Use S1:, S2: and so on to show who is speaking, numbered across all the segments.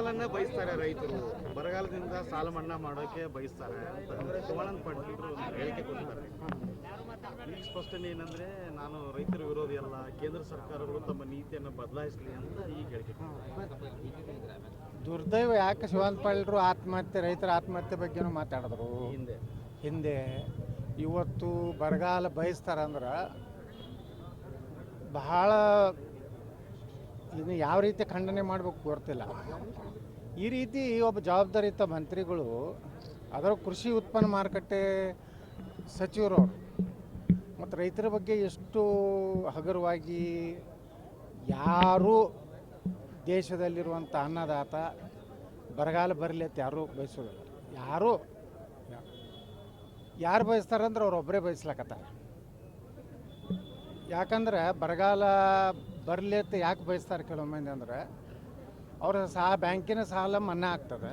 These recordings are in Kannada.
S1: ಬರಗಾಲನ್ನೇ ಬಯಸ್ತಾರೆ ರೈತರು. ಬರಗಾಲದಿಂದ ಸಾಲ ಮನ್ನಾ ಮಾಡೋಕೆ ಬಯಸ್ತಾರೆ ಅಂತ ಶಿವಾನಂದ ಪಾಟೀಲ್ ಹೇಳಿಕೆ ಕೊಡ್ತಾರೆ. ಈಗ ಸ್ಪಷ್ಟನೆ ಏನಂದ್ರೆ ನಾನು ರೈತರ ವಿರೋಧಿ ಅಲ್ಲ ಕೇಂದ್ರ ಸರ್ಕಾರಗಳು ತಮ್ಮ ನೀತಿಯನ್ನು ಬದಲಾಯಿಸಲಿ ಅಂತ ಈಗ ಹೇಳಿಕೆ
S2: ದುರ್ದೈವ ಯಾಕೆ ಶಿವಾನಂದ ಪಾಟೀಲ್ರು ಆತ್ಮಹತ್ಯೆ ರೈತರ ಆತ್ಮಹತ್ಯೆ ಬಗ್ಗೆನೂ ಮಾತಾಡಿದ್ರು?
S1: ಹಿಂದೆ.
S2: ಹಿಂದೆ. ಇವತ್ತು ಬರಗಾಲ ಬಯಸ್ತಾರಂದ್ರೆ ಬಹಳ ಇನ್ನು ಯಾವ ರೀತಿ ಖಂಡನೆ ಮಾಡಬೇಕು ಗೊತ್ತಿಲ್ಲ. ಈ ರೀತಿ ಒಬ್ಬ ಜವಾಬ್ದಾರಿಯುತ ಮಂತ್ರಿಗಳು ಅದರ ಕೃಷಿ ಉತ್ಪನ್ನ ಮಾರುಕಟ್ಟೆ ಸಚಿವರು ಮತ್ತು ರೈತರ ಬಗ್ಗೆ ಎಷ್ಟು ಹಗುರವಾಗಿ ಯಾರೂ ದೇಶದಲ್ಲಿರುವಂಥ ಅನ್ನದಾತ ಬರಗಾಲ ಬರಲಿ ಅಂತ ಯಾರೂ ಬಯಸೋದಿಲ್ಲ. ಯಾರೂ ಯಾರು ಬಯಸ್ತಾರಂದ್ರೆ ಅವ್ರು ಒಬ್ಬರೇ ಬಯಸ್ಲಕತ್ತಾರೆ. ಯಾಕಂದ್ರೆ ಬರಗಾಲ ಬರಲಿ ಅಂತ ಯಾಕೆ ಬಯಸ್ತಾರೆ ಕೆಲವೊಮ್ಮೆ ಅಂದ್ರೆ ಅವರ ಸಾ ಬ್ಯಾಂಕಿನ ಸಾಲ ಮನ್ನಾ ಆಗ್ತದೆ.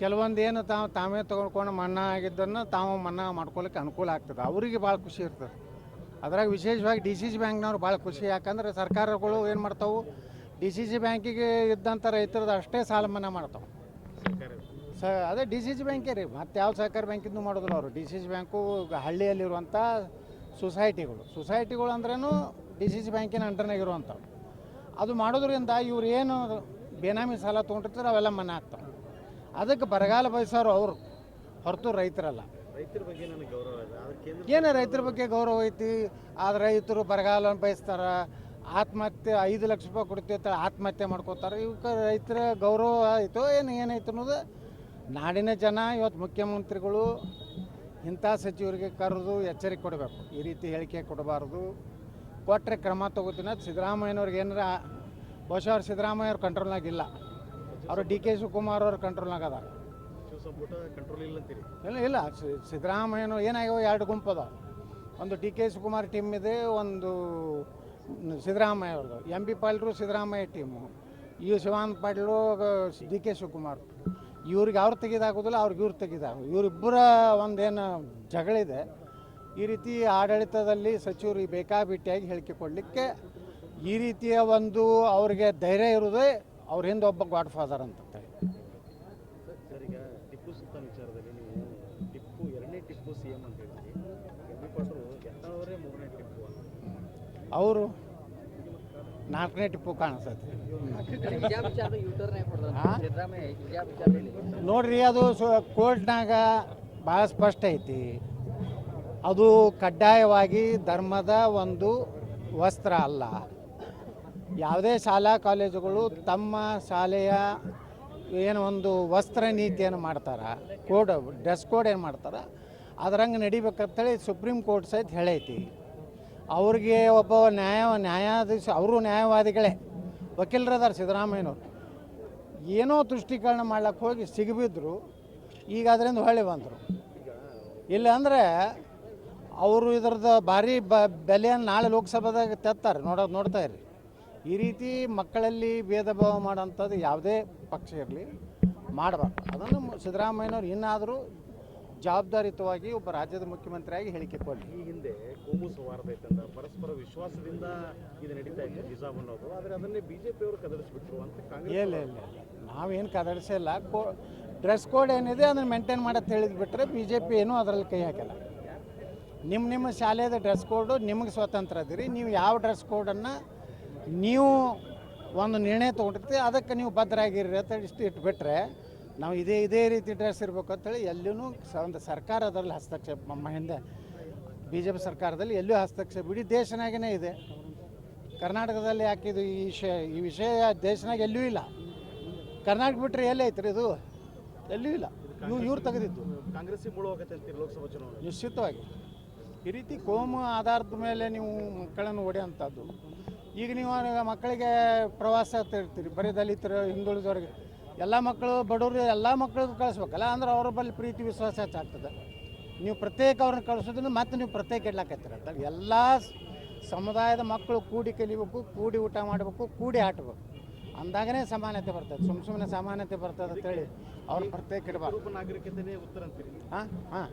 S2: ಕೆಲವೊಂದು ಏನು ತಾವು ತಾವೇ ತೊಗೊಂಡ್ಕೊಂಡು ಮನ್ನಾ ಆಗಿದ್ದನ್ನು ತಾವು ಮನ್ನಾ ಮಾಡ್ಕೊಳಕ್ಕೆ ಅನುಕೂಲ ಆಗ್ತದೆ. ಅವರಿಗೆ ಭಾಳ ಖುಷಿ ಇರ್ತದೆ. ಅದ್ರಾಗ ವಿಶೇಷವಾಗಿ ಡಿ ಸಿ ಸಿ ಬ್ಯಾಂಕ್ನವ್ರು ಭಾಳ ಖುಷಿ. ಯಾಕಂದ್ರೆ ಸರ್ಕಾರಗಳು ಏನು ಮಾಡ್ತಾವೆ? ಡಿ ಸಿ ಸಿ ಬ್ಯಾಂಕಿಗೆ ಇದ್ದಂಥ ರೈತರದ್ದು ಅಷ್ಟೇ ಸಾಲ ಮನ್ನಾ ಮಾಡ್ತಾವೆ. ಸ ಅದೇ ಡಿ ಸಿ ಸಿ ಬ್ಯಾಂಕೇ ರೀ. ಮತ್ತು ಯಾವ ಸಹಕಾರಿ ಬ್ಯಾಂಕಿಂದು ಮಾಡೋದಿಲ್ಲ ಅವರು. ಡಿ ಸಿ ಸಿ ಬ್ಯಾಂಕು ಹಳ್ಳಿಯಲ್ಲಿರುವಂಥ ಸೊಸೈಟಿಗಳು. ಸೊಸೈಟಿಗಳು ಅಂದ್ರೇನು ಡಿ ಸಿ ಸಿ ಬ್ಯಾಂಕಿನ ಅಂಡರ್ನಾಗ ಇರುವಂಥವು ಅದು ಮಾಡೋದ್ರಿಂದ ಇವ್ರು ಏನು ಬೇನಾಮಿ ಸಾಲ ತೊಗೊಂಡಿರ್ತಾರೆ ಅವೆಲ್ಲ ಮನೆ ಆಗ್ತಾವೆ. ಅದಕ್ಕೆ ಬರಗಾಲ ಬಯಸೋರು ಅವರು ಹೊರತು ರೈತರಲ್ಲ. ಏನೇ ರೈತರ ಬಗ್ಗೆ ಗೌರವ ಐತಿ ಆದ್ರೆ ರೈತರು ಬರಗಾಲ ಬಯಸ್ತಾರ ಆತ್ಮಹತ್ಯೆ ಐದು ಲಕ್ಷ ರೂಪಾಯಿ ಕೊಡ್ತೀವಿ ಆತ್ಮಹತ್ಯೆ ಮಾಡ್ಕೋತಾರೆ ಇವಕ್ಕೆ ರೈತರ ಗೌರವ ಆಯಿತು ಏನು ಏನಾಯ್ತು ಅನ್ನೋದು ನಾಡಿನ ಜನ ಇವತ್ತು ಮುಖ್ಯಮಂತ್ರಿಗಳು ಇಂಥ ಸಚಿವರಿಗೆ ಕರೆದು ಎಚ್ಚರಿಕೆ ಕೊಡಬೇಕು. ಈ ರೀತಿ ಹೇಳಿಕೆ ಕೊಡಬಾರ್ದು. ಕೊಟ್ಟರೆ ಕ್ರಮ ತಗೋತೀನಿ ಅದು ಸಿದ್ದರಾಮಯ್ಯನವ್ರಿಗೆ ಏನಾರ ಬಹುಶಃ ಅವ್ರು ಸಿದ್ದರಾಮಯ್ಯ ಅವ್ರ ಕಂಟ್ರೋಲ್ನಾಗಿಲ್ಲ ಅವರು ಡಿ ಕೆ ಶಿವಕುಮಾರ್ ಅವ್ರ ಕಂಟ್ರೋಲ್ನಾಗ ಅದಾರ.
S1: ಇಲ್ಲ
S2: ಇಲ್ಲ ಸಿದ್ದರಾಮಯ್ಯನು ಏನಾಗ್ಯಾವ ಎರಡು ಗುಂಪು ಅದ ಒಂದು ಡಿ ಕೆ ಶಿವಕುಮಾರ್ ಟೀಮ್ ಇದೆ, ಒಂದು ಸಿದ್ದರಾಮಯ್ಯ ಅವ್ರದ್ದು ಎಂ ಬಿ ಪಾಟೀಲ್ರು ಸಿದ್ದರಾಮಯ್ಯ ಟೀಮು ಈ ಶಿವಾನಂದ ಪಾಟೀಲು ಡಿ ಕೆ ಶಿವಕುಮಾರ್. ಇವ್ರಿಗೆ ಅವ್ರು ತೆಗೆದಾಗೋದಿಲ್ಲ ಅವ್ರಿಗೆ ಇವ್ರು ತೆಗೆದಾಗ ಇವರಿಬ್ಬರ ಒಂದೇನು ಜಗಳಿದೆ ಈ ರೀತಿ ಆಡಳಿತದಲ್ಲಿ ಸಚಿವರು ಬೇಕಾಬಿಟ್ಟಿಯಾಗಿ ಹೇಳಿಕೆ ಕೊಡಲಿಕ್ಕೆ ಈ ರೀತಿಯ ಒಂದು ಅವರಿಗೆ ಧೈರ್ಯ ಇರೋದೇ ಅವ್ರ ಹಿಂದೆ ಒಬ್ಬ ಗಾಡ್ ಫಾದರ್ ಅಂತ ಹೇಳಿ.
S1: ಸರ್ ಈಗ ಟಿಪ್ಪು ಸುಲ್ತಾನ್ ವಿಚಾರದಲ್ಲಿ ನೀವು ಟಿಪ್ಪು ಎರಡನೇ ಟಿಪ್ಪು ಸಿ ಎಂ ಅಂತ ಹೇಳ್ತೀರಿ ಎಂ ಬಿ ಪಾಟೀಲ್ ಎತ್ತವರೇ ಮೂರನೇ ಟಿಪ್ಪು
S2: ಅವರು ನಾಲ್ಕನೇ ಟಿಪ್ಪು ಕಾಣಿಸ್ತೈತಿ
S3: ವಿಚಾರದಲ್ಲಿ
S2: ನೋಡ್ರಿ ಅದು ಸು ಕೋರ್ಟ್ನಾಗ ಭಾಳ ಸ್ಪಷ್ಟ ಐತಿ. ಅದು ಕಡ್ಡಾಯವಾಗಿ ಧರ್ಮದ ಒಂದು ವಸ್ತ್ರ ಅಲ್ಲ. ಯಾವುದೇ ಶಾಲಾ ಕಾಲೇಜುಗಳು ತಮ್ಮ ಶಾಲೆಯ ಏನು ಒಂದು ವಸ್ತ್ರ ನೀತಿಯನ್ನು ಮಾಡ್ತಾರೆ. ಕೋಡ್, ಡ್ರೆಸ್ ಕೋಡ್ ಏನು ಮಾಡ್ತಾರೆ. ಅದ್ರಂಗೆ ನಡಿಬೇಕಂತೇಳಿ ಸುಪ್ರೀಂ ಕೋರ್ಟ್ ಸಹಿತ ಹೇಳೈತಿ. ಅವ್ರಿಗೆ ಒಬ್ಬ ನ್ಯಾಯ, ನ್ಯಾಯಾಧೀಶ, ಅವರು ನ್ಯಾಯವಾದಿಗಳೇ. ವಕೀಲರದಾರ ಸಿದ್ದರಾಮಯ್ಯನವ್ರು. ಏನೋ ತುಷ್ಟೀಕರಣ ಮಾಡ್ಲಿಕ್ಕೆ ಹೋಗಿ ಸಿಗಬಿದ್ರು. ಈಗ ಅದರಿಂದ ಹೊಳ್ಳಿ ಬಂದರು. ಇಲ್ಲ ಅಂದರೆ ಅವರು ಇದ್ರದ್ದು ಭಾರಿ ಬ ಬೆಲೆಯನ್ನು ನಾಳೆ ಲೋಕಸಭಾದಾಗ ತೆತ್ತಾರೆ. ನೋಡೋದು ನೋಡ್ತಾ ಇರಿ ಈ ರೀತಿ ಮಕ್ಕಳಲ್ಲಿ ಭೇದ ಭಾವ ಮಾಡೋಂಥದ್ದು ಯಾವುದೇ ಪಕ್ಷ ಇರಲಿ ಮಾಡಬಾರ್ದು. ಅದನ್ನು ಸಿದ್ದರಾಮಯ್ಯನವರು ಇನ್ನಾದರೂ ಜವಾಬ್ದಾರಿಯುತವಾಗಿ ಒಬ್ಬ ರಾಜ್ಯದ ಮುಖ್ಯಮಂತ್ರಿಯಾಗಿ ಹೇಳಿಕೆ ಕೊಡಲಿ.
S1: ಈ ಹಿಂದೆ ಕೋಮು ಸೌಹಾರ್ದ ಐತಂದ ಪರಸ್ಪರ ವಿಶ್ವಾಸದಿಂದ ಇದು ನಡೀತಾ ಇದೆ ನಿಜಾಮ್ ಅನ್ನೋದು ಆದರೆ ಅದನ್ನೇ ಬಿಜೆಪಿ ಅವರು ಕದಡಿಸ್ಬಿಟ್ರು ಅಂತ ಕಾಂಗ್ರೆಸ್
S2: ಇಲ್ಲ ಇಲ್ಲ ನಾವೇನು ಕದಡಿಸಿಲ್ಲ ಕೋ ಡ್ರೆಸ್ ಕೋಡ್ ಏನಿದೆ ಅದನ್ನು ಮೇಂಟೈನ್ ಮಾಡೋದು ಹೇಳಿದ್ ಬಿಟ್ಟರೆ ಬಿ ಜೆ ಪಿ ಏನೂ ಅದರಲ್ಲಿ ಕೈ ಹಾಕಿಲ್ಲ. ನಿಮ್ಮ ನಿಮ್ಮ ಶಾಲೆದ ಡ್ರೆಸ್ ಕೋಡು ನಿಮಗೆ ಸ್ವತಂತ್ರ ಅದಿರಿ. ನೀವು ಯಾವ ಡ್ರೆಸ್ ಕೋಡನ್ನು ನೀವು ಒಂದು ನಿರ್ಣಯ ತೊಗೊಂಡಿರ್ತೀವಿ ಅದಕ್ಕೆ ನೀವು ಭದ್ರಾಗಿರ್ರಿ ಅಂತ ಇಷ್ಟು ಇಟ್ಬಿಟ್ರೆ ನಾವು ಇದೇ ಇದೇ ರೀತಿ ಡ್ರೆಸ್ ಇರಬೇಕು ಅಂತೇಳಿ ಎಲ್ಲೂ ಸ ಒಂದು ಸರ್ಕಾರ ಅದರಲ್ಲಿ ಹಸ್ತಕ್ಷೇಪ ನಮ್ಮ ಹಿಂದೆ ಬಿ ಜೆ ಪಿ ಸರ್ಕಾರದಲ್ಲಿ ಎಲ್ಲೂ ಹಸ್ತಕ್ಷೇಪ ಇಡೀ ದೇಶನಾಗೇ ಇದೆ. ಕರ್ನಾಟಕದಲ್ಲಿ ಯಾಕಿದು ಈ ವಿಷಯ ಈ ವಿಷಯ ದೇಶನಾಗ ಎಲ್ಲೂ ಇಲ್ಲ. ಕರ್ನಾಟಕ ಬಿಟ್ಟರೆ ಎಲ್ಲಿ ಐತ್ರಿ ಇದು? ಎಲ್ಲೂ ಇಲ್ಲ. ಇವು ಇವ್ರು ತೆಗೆದಿದ್ದು.
S1: ಕಾಂಗ್ರೆಸ್ಸಿಗೆ ಲೋಕಸಭಾ ಚುನಾವಣೆ?
S2: ನಿಶ್ಚಿತವಾಗಿ. ಈ ರೀತಿ ಕೋಮು ಆಧಾರದ ಮೇಲೆ ನೀವು ಮಕ್ಕಳನ್ನು ಹೊಡೆಯುವಂಥದ್ದು ಈಗ ನೀವು ಮಕ್ಕಳಿಗೆ ಪ್ರವಾಸ ತೀರ್ತೀರಿ ಇರ್ತೀರಿ ಬರೀ ದಲಿತರು ಹಿಂದುಳಿದವ್ರಿಗೆ. ಎಲ್ಲ ಮಕ್ಕಳು ಬಡವರು ಎಲ್ಲ ಮಕ್ಕಳಿಗೂ ಕಳಿಸ್ಬೇಕಲ್ಲ ಅಂದ್ರೆ ಅವ್ರ ಬಳಿ ಪ್ರೀತಿ ವಿಶ್ವಾಸ ಹೆಚ್ಚಾಗ್ತದೆ. ನೀವು ಪ್ರತ್ಯೇಕ ಅವ್ರನ್ನ ಕಳಿಸೋದ್ರಿಂದ ಮತ್ತೆ ನೀವು ಪ್ರತ್ಯೇಕ ಇಡ್ಲಾಕತ್ತೀರ ಎಲ್ಲ ಸಮುದಾಯದ ಮಕ್ಕಳು ಕೂಡಿ ಕಲಿಬೇಕು ಕೂಡಿ ಊಟ ಮಾಡಬೇಕು ಕೂಡಿ ಆಟಬೇಕು. ಅಂದಾಗನೇ ಸಮಾನತೆ ಬರ್ತದೆ ಸುಮ್ಮ ಸುಮ್ಮನೆ ಸಮಾನತೆ ಬರ್ತದೆ ಅಂತೇಳಿ ಅವ್ರು ಪ್ರತ್ಯೇಕ ಇಡಬಾರ್ದು.
S1: ನಾಗರಿಕತೆನೇ ಉತ್ತರ ಅಂತೀರಿ
S2: ಹಾಂ ಹಾಂ.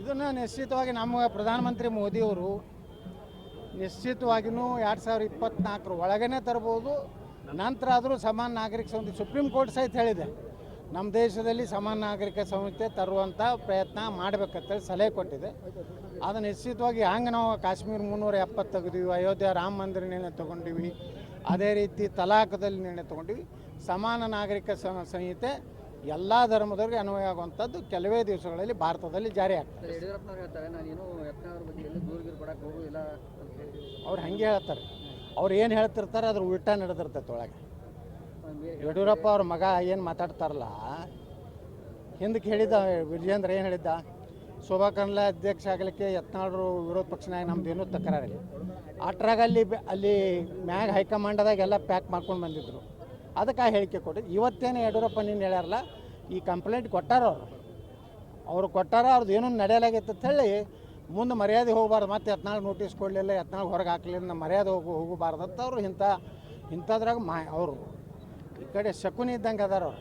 S2: ಇದನ್ನು ನಿಶ್ಚಿತವಾಗಿ ನಮ್ಮ ಪ್ರಧಾನಮಂತ್ರಿ ಮೋದಿಯವರು ನಿಶ್ಚಿತವಾಗಿಯೂ ಎರಡು ಸಾವಿರ ಇಪ್ಪತ್ನಾಲ್ಕರ ಒಳಗನೆ ತರ್ಬೋದು, ನಂತರ ಆದರೂ ಸಮಾನ ನಾಗರಿಕ ಸಂಹಿತೆ ಸುಪ್ರೀಂ ಕೋರ್ಟ್ ಸಹಿತ ಹೇಳಿದೆ, ನಮ್ಮ ದೇಶದಲ್ಲಿ ಸಮಾನ ನಾಗರಿಕ ಸಂಹಿತೆ ತರುವಂಥ ಪ್ರಯತ್ನ ಮಾಡಬೇಕಂತೇಳಿ ಸಲಹೆ ಕೊಟ್ಟಿದೆ. ಅದು ನಿಶ್ಚಿತವಾಗಿ ಹಂಗೆ ನಾವು ಕಾಶ್ಮೀರ ಮುನ್ನೂರ ಎಪ್ಪತ್ತು ತೆಗೆದೀವಿ ಅಯೋಧ್ಯೆ ರಾಮ ಮಂದಿರ ನಿರ್ಣಯ ತೊಗೊಂಡಿವಿ, ಅದೇ ರೀತಿ ತಲಾಖದಲ್ಲಿ ನಿರ್ಣಯ ತೊಗೊಂಡಿವಿ. ಸಮಾನ ನಾಗರಿಕ ಸಂಹಿತೆ ಎಲ್ಲ ಧರ್ಮದವ್ರಿಗೆ ಅನ್ವಯ ಆಗುವಂಥದ್ದು ಕೆಲವೇ ದಿವಸಗಳಲ್ಲಿ ಭಾರತದಲ್ಲಿ ಜಾರಿ ಆಗ್ತದೆ.
S3: ಸರ್ ಯಡಿಯೂರಪ್ಪನವ್ರು ಹೇಳ್ತಾರೆ ನಾನೇನು ಯತ್ನಾಳ್ ಬಗ್ಗೆ ಎಲ್ಲಿ ದೂರ ಗೀರ್ ಕೊಡಕ್ಕೆ ಹೋಗೋದಿಲ್ಲ ಅಂತ ಹೇಳಿ
S2: ಅವ್ರು ಹಂಗೆ ಹೇಳ್ತಾರೆ. ಅವ್ರು ಏನು ಹೇಳ್ತಿರ್ತಾರೆ ಅದ್ರ ಉಲ್ಟಾ ನಡೆದಿರ್ತೈತೆ ಒಳಗೆ. ಯಡಿಯೂರಪ್ಪ ಅವ್ರ ಮಗ ಏನು ಮಾತಾಡ್ತಾರಲ್ಲ ಹಿಂದಕ್ಕೆ ಹೇಳಿದ್ದ ವಿಜೇಂದ್ರ ಏನು ಹೇಳಿದ್ದ? ಶೋಭಾ ಕರ್ನಾಲ ಅಧ್ಯಕ್ಷ ಆಗಲಿಕ್ಕೆ ಯತ್ನಾಳರು ವಿರೋಧ ಪಕ್ಷನಾಗ ನಮ್ದು ಏನೂ ತಕರಾರಿಲ್ಲ. ಅಟ್ರಾಗ ಅಲ್ಲಿ ಅಲ್ಲಿ ಮ್ಯಾಗ ಹೈಕಮಾಂಡದಾಗ ಎಲ್ಲ ಪ್ಯಾಕ್ ಮಾಡ್ಕೊಂಡು ಬಂದಿದ್ರು. ಅದಕ್ಕೆ ಆ ಹೇಳಿಕೆ ಕೊಟ್ಟಿದ್ದು. ಇವತ್ತೇನು ಯಡಿಯೂರಪ್ಪ ನೀನು ಹೇಳ್ಯಾರಲ್ಲ, ಈ ಕಂಪ್ಲೇಂಟ್ ಕೊಟ್ಟಾರ ಅವರು. ಅವರು ಕೊಟ್ಟಾರ ಅವ್ರದ್ದು ಏನೂ ನಡೆಯಲಾಗಿತ್ತು ಅಂತ ಹೇಳಿ ಮುಂದೆ ಮರ್ಯಾದೆ ಹೋಗಬಾರ್ದು. ಮತ್ತೆ ಯತ್ನಾಳ್ ನೋಟಿಸ್ ಕೊಡಲಿಲ್ಲ ಯತ್ನಾಳ್ ಹೊರಗೆ ಹಾಕಲಿಲ್ಲ ಮರ್ಯಾದೆ ಹೋಗು, ಹೋಗಬಾರ್ದು ಅಂತ ಅವರು ಇಂಥ, ಇಂಥದ್ರಾಗ ಮಾ ಅವರು. ಈ ಕಡೆ ಶಕುನಿ ಇದ್ದಂಗೆ ಅದಾರ ಅವರು.